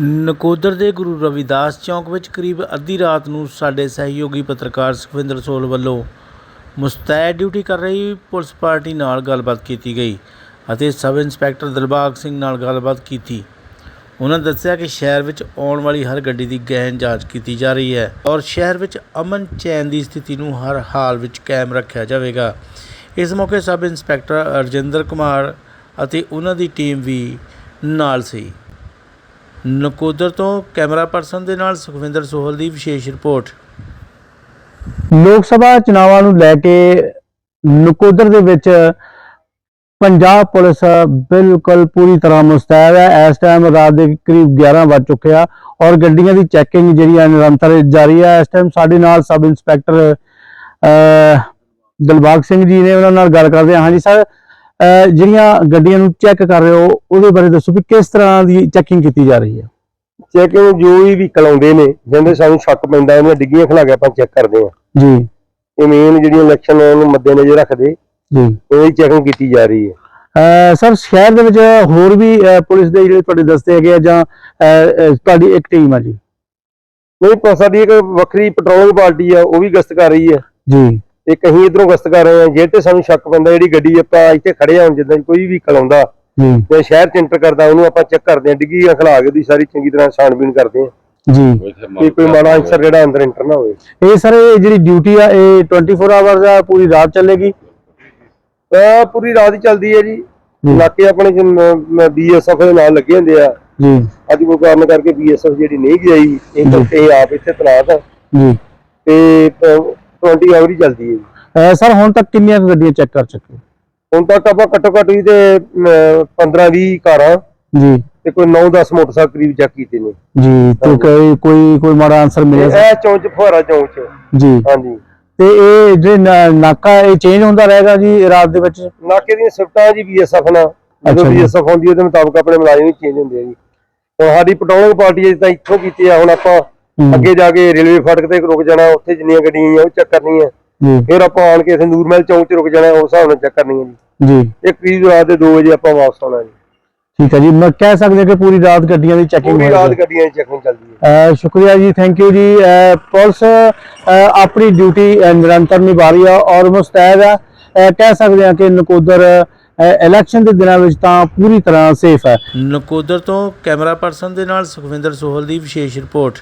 ਨਕੋਦਰ ਦੇ ਗੁਰੂ ਰਵਿਦਾਸ ਚੌਂਕ ਵਿੱਚ ਕਰੀਬ ਅੱਧੀ ਰਾਤ ਨੂੰ ਸਾਡੇ ਸਹਿਯੋਗੀ ਪੱਤਰਕਾਰ ਸੁਖਵਿੰਦਰ ਸੋਲ ਵੱਲੋਂ ਮੁਸਤੈਦ ਡਿਊਟੀ ਕਰ ਰਹੀ ਪੁਲਿਸ ਪਾਰਟੀ ਨਾਲ ਗੱਲਬਾਤ ਕੀਤੀ ਗਈ ਅਤੇ ਸਬ ਇੰਸਪੈਕਟਰ ਦਿਲਬਾਗ ਸਿੰਘ ਨਾਲ ਗੱਲਬਾਤ ਕੀਤੀ। ਉਹਨਾਂ ਦੱਸਿਆ ਕਿ ਸ਼ਹਿਰ ਵਿੱਚ ਆਉਣ ਵਾਲੀ ਹਰ ਗੱਡੀ ਦੀ ਗਹਿਨ ਜਾਂਚ ਕੀਤੀ ਜਾ ਰਹੀ ਹੈ ਔਰ ਸ਼ਹਿਰ ਵਿੱਚ ਅਮਨ ਚੈਨ ਦੀ ਸਥਿਤੀ ਨੂੰ ਹਰ ਹਾਲ ਵਿੱਚ ਕਾਇਮ ਰੱਖਿਆ ਜਾਵੇਗਾ। ਇਸ ਮੌਕੇ ਸਬ ਇੰਸਪੈਕਟਰ ਅਰਜਿੰਦਰ ਕੁਮਾਰ ਅਤੇ ਉਹਨਾਂ ਦੀ ਟੀਮ ਵੀ ਨਾਲ ਸੀ। ਨਕੋਦਰ ਤੋਂ ਕੈਮਰਾ ਪਰਸਨ ਦੇ ਨਾਲ ਸੁਖਵਿੰਦਰ ਸੋਹਲ ਦੀ ਵਿਸ਼ੇਸ਼ ਰਿਪੋਰਟ। ਲੋਕ ਸਭਾ ਚੁਣਾਵਾਂ ਨੂੰ ਲੈ ਕੇ ਨਕੋਦਰ ਦੇ ਵਿੱਚ ਪੰਜਾਬ ਪੁਲਿਸ ਬਿਲਕੁਲ ਪੂਰੀ ਤਰ੍ਹਾਂ ਮੁਸਤੈਦ ਹੈ। ਇਸ ਟਾਈਮ ਰਾਤ ਦੇ ਕਰੀਬ 11 ਵੱਜ ਚੁੱਕਿਆ ਔਰ ਗੱਡੀਆਂ ਦੀ ਚੈਕਿੰਗ ਜਿਹੜੀ ਹੈ ਨਿਰੰਤਰ ਜਾਰੀ ਹੈ ਇਸ ਟਾਈਮ ਸਾਡੇ ਨਾਲ ਸਬ ਇੰਸਪੈਕਟਰ ਅਹ, ਦਿਲਬਾਗ ਸਿੰਘ ਜੀ ਨੇ ਉਹਨਾਂ ਨਾਲ ਗੱਲ ਕਰਦੇ ਹਾਂ ਹਾਂਜੀ ਸਰ ਜਿਹੜੀਆਂ ਗੱਡੀਆਂ ਨੂੰ ਚੈੱਕ ਕਰ ਰਹੇ ਹੋ ਉਹਦੇ ਬਾਰੇ ਦੱਸੋ ਵੀ ਕਿਸ ਤਰ੍ਹਾਂ ਦੀ ਚੈਕਿੰਗ ਕੀਤੀ ਜਾ ਰਹੀ ਹੈ। ਚੈਕਿੰਗ ਜੋ ਵੀ ਵਹੀਕਲ ਆਉਂਦੇ ਨੇ ਜਿੰਦੇ ਸਾਨੂੰ ਸ਼ੱਕ ਪੈਂਦਾ ਉਹਨਾਂ ਡਿੱਗੀਆਂ ਖਲਾ ਕੇ ਆਪਾਂ ਚੈੱਕ ਕਰਦੇ ਆ ਜੀ। ਇਹ ਮੇਨ ਜਿਹੜੀਆਂ ਇਲੈਕਸ਼ਨ ਨੂੰ ਮੱਦੇਨਜ਼ਰ ਰੱਖਦੇ ਜੀ। ਇਹ ਚੈਕਿੰਗ ਕੀਤੀ ਜਾ ਰਹੀ ਹੈ। ਸਰ ਸ਼ਹਿਰ ਦੇ ਵਿੱਚ ਹੋਰ ਵੀ ਪੁਲਿਸ ਦੇ ਜਿਹੜੇ ਤੁਹਾਡੇ ਦਸਤੇ ਹੈਗੇ ਆ ਜਾਂ ਤੁਹਾਡੀ ਇੱਕ ਟੀਮ ਆ ਜੀ? ਨਹੀਂ ਸਾਡੀ ਇੱਕ ਵੱਖਰੀ ਪੈਟਰੋਲਿੰਗ ਪਾਰਟੀ ਆ ਉਹ ਵੀ ਗਸ਼ਤ ਕਰ ਰਹੀ ਹੈ। ਜੀ। ਇੱਕ ਅਸੀਂ ਇਧਰੋਂ ਗਸ਼ਤ ਕਰ ਰਹੇ ਆ ਜੇ ਤੇ ਸਾਨੂੰ ਸ਼ੱਕ ਪੈਂਦਾ ਜਿਹੜੀ ਗੱਡੀ ਆਪਾਂ ਇੱਥੇ ਖੜੇ ਹਾਂ ਜਿੱਦਾਂ ਕੋਈ ਵਹੀਕਲ ਆਉਂਦਾ ਜੀ ਜਾਂ ਸ਼ਹਿਰ ਚ ਐਂਟਰ ਕਰਦਾ ਉਹਨੂੰ ਆਪਾਂ ਚੈੱਕ ਕਰਦੇ ਆ ਡਿੱਗੀ ਖਲਾ ਕੇ ਉਹਦੀ ਸਾਰੀ ਚੰਗੀ ਤਰ੍ਹਾਂ ਛਾਣਬੀਣ ਕਰਦੇ ਆ ਜੀ। ਕਿ ਕੋਈ ਮਾੜਾ ਅਨਸਰ ਜਿਹੜਾ ਅੰਦਰ ਐਂਟਰ ਨਾ ਹੋਵੇ। ਇਹ ਸਰ ਇਹ ਜਿਹੜੀ ਡਿਊਟੀ ਆ ਇਹ 24 ਆਵਰਸ ਆ ਪੂਰੀ ਰਾਤ ਚੱਲੇਗੀ? ਤਾਂ ਪੂਰੀ ਰਾਤ ਹੀ ਚੱਲਦੀ ਹੈ ਜੀ। ਜੀ। ਇਲਾਕੇ ਆਪਣੇ ਬੀਐਸਐਫ ਦੇ ਨਾਲ ਲੱਗੇ ਹੁੰਦੇ ਆ। ਜੀ। ਅੱਜ ਕੋਈ ਕਾਰਨ ਕਰਕੇ ਬੀਐਸਐਫ ਜਿਹੜੀ ਨਹੀਂ ਗਈ ਇਹ ਜੀ। ਕਰਕੇ ਇਹ ਆਪ ਇੱਥੇ ਤਨਾਤ ਆ। ਜੀ। ਤੇ 20 ਆਵਰ ਹੀ ਚੱਲਦੀ ਹੈ ਜੀ। ਅਹ, ਸਰ ਹੁਣ ਤੱਕ ਕਿੰਨੀਆਂ ਕੁ ਗੱਡੀਆਂ ਚੈੱਕ ਕਰ ਚੁੱਕੇ ਹੋ? ਹੁਣ ਤੱਕ ਆਪਾਂ ਘੱਟੋ ਘੱਟ ਵੀ ਤੇ 15 20 ਕਾਰਾਂ ਜੀ ਤੇ ਕੋਈ 9 10 ਮੋਟਰਸਾਈਕਲ ਕਰੀਬ ਚੈੱਕ ਕੀਤੇ ਨੇ ਜੀ ਤੇ ਕੋਈ ਕੋਈ ਕੋਈ ਮਾੜਾ ਆਨਸਰ ਮਿਲਿਆ ਸਰ? ਇਹ ਚੌਂਚ ਫੁਹਾਰਾ ਚੌਂਚ। ਜੀ ਹਾਂਜੀ ਤੇ ਇਹ ਜਿਹੜੇ ਨਾ- ਨਾਕਾ ਇਹ ਚੇਂਜ ਹੁੰਦਾ ਰਹੇਗਾ ਜੀ ਰਾਤ ਦੇ ਵਿੱਚ ਨਾਕੇ ਦੀਆਂ ਸਿਫਟਾਂ ਜੀ ਬੀਐਸਐਫ ਨਾਲ ਜਦੋਂ ਅੱਛਾ ਜੀ। ਬੀਐਸਐਫ ਹੈ ਉਹਦੇ ਮੁਤਾਬਕ ਆਪਣੇ ਮੁਲਾਜ਼ਮ ਵੀ ਚੇਂਜ ਹੁੰਦੇ ਆ ਜੀ ਹੁਣ ਸਾਡੀ ਪੈਟਰੋਲਿੰਗ ਪਾਰਟੀ ਅਜੇ ਤਾਂ ਇੱਥੋਂ ਕੀਤੀ ਆ ਹੁਣ ਆਪਾਂ। ਅੱਗੇ ਜਾ ਕੇ ਰੇਲਵੇ ਫਾਟਕ ਤੇ ਰੁਕ ਜਾਣਾ ਉੱਥੇ ਜਿੰਨੀਆਂ ਗੱਡੀਆਂ ਆਈਆਂ ਉਹ ਚੈੱਕ ਕਰਨੀਆਂ ਫਿਰ ਆਪਾਂ ਆਣ ਕੇ ਇੱਥੇ ਨੂਰਮਹਿਲ ਚੌਂਕ 'ਚ ਰੁਕ ਜਾਣਾ ਉਸ ਹਿਸਾਬ ਨਾਲ ਚੈੱਕ ਕਰਨੀਆਂ ਜੀ। ਜੀ। ਇਹ ਕਰੀਬ ਰਾਤ ਦੇ 2 ਵਜੇ ਆਪਾਂ ਵਾਪਸ ਆਉਣਾ ਜੀ। ਠੀਕ ਹੈ ਜੀ ਮੈਂ ਕਹਿ ਸਕਦੇ ਕਿ ਪੂਰੀ ਰਾਤ ਗੱਡੀਆਂ ਦੀ ਚੈਕਿੰਗ ਪੂਰੀ ਰਾਤ ਗੱਡੀਆਂ ਦੀ ਚੈਕਿੰਗ ਚੱਲਦੀ ਹੈ। ਸ਼ੁਕਰੀਆ ਜੀ ਥੈਂਕ ਯੂ ਜੀ। ਪੁਲਿਸ ਆਪਣੀ ਡਿਊਟੀ ਨਿਰੰਤਰ ਨਿਭਾ ਰਹੀ ਹੈ ਔਰ ਮੁਸਤੈਦ ਹੈ। ਕਹਿ ਸਕਦੇ ਹਾਂ ਕਿ ਨਕੋਦਰ ਇਲੈਕਸ਼ਨ ਦੇ ਦਿਨਾਂ ਵਿੱਚ ਤਾਂ ਪੂਰੀ ਤਰ੍ਹਾਂ ਸੇਫ ਹੈ। ਨਕੋਦਰ ਤੋਂ ਕੈਮਰਾ ਪਰਸਨ ਦੇ ਨਾਲ ਸੁਖਵਿੰਦਰ ਸੋਹਲ ਦੀ ਵਿਸ਼ੇਸ਼ ਰਿਪੋਰਟ।